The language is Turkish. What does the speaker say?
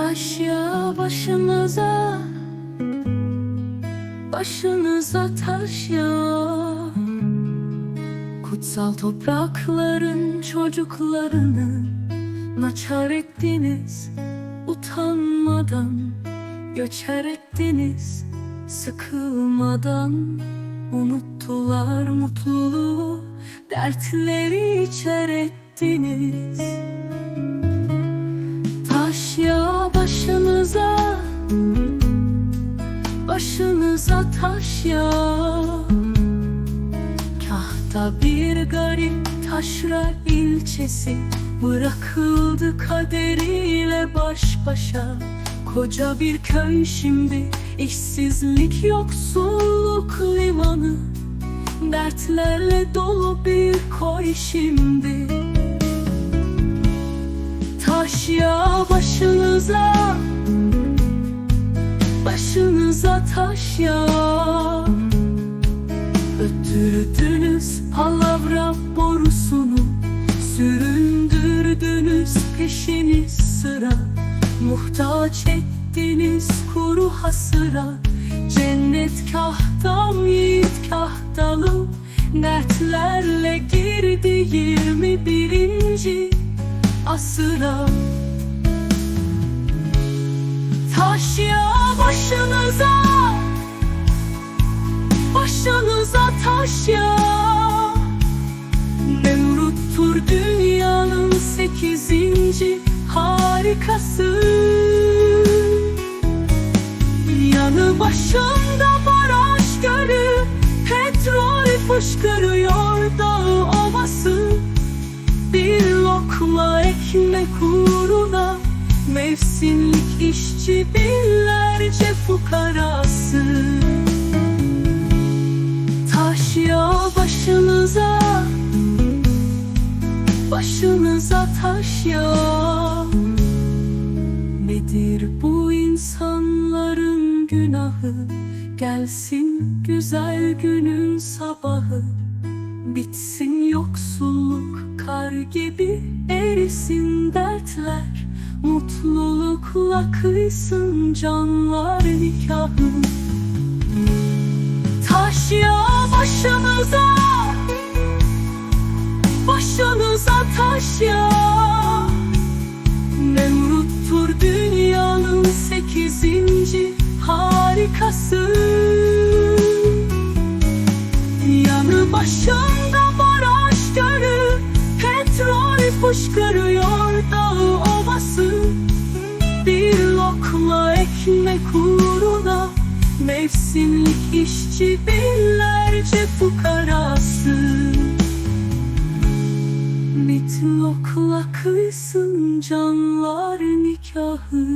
Taş ya başınıza Başınıza taş ya. Kutsal toprakların çocuklarını Naçar ettiniz utanmadan Göçer ettiniz sıkılmadan. Unuttular mutluluğu dertleri içer ettiniz. Başınıza taş ya. Kahta bir garip taşra ilçesi. Bırakıldı kaderiyle baş başa. Koca bir köy şimdi işsizlik yoksulluk limanı. Dertlerle dolu bir koy şimdi. Taş ya taş ya. Öttürdünüz palavra borusunu Süründürdünüz peşini sıra. Muhtaç ettiniz kuru hasıra Cennet kahtam yiğit kahtalı Dertlerle girdi yirmi birinci asıra. Taş ya harikası Yanı başında baraj gölü Petrol fışkırıyor dağı ovası. Bir lokma ekmek uğruna Mevsimlik işçi binlerce fukarası. Taş ya başınıza Başınıza taş Gelsin güzel günün sabahı. Bitsin yoksulluk kar gibi erisin dertler. Mutlulukla kıysın canlar nikahı. Taş ya başınıza Başınıza taş ya Başında baraj gölü Petrol fışkırıyor dağı ovası. Bir lokma ekmek uğruna Mevsimlik işçi binlerce fukarası. Mitlokla kıysın canlar nikahı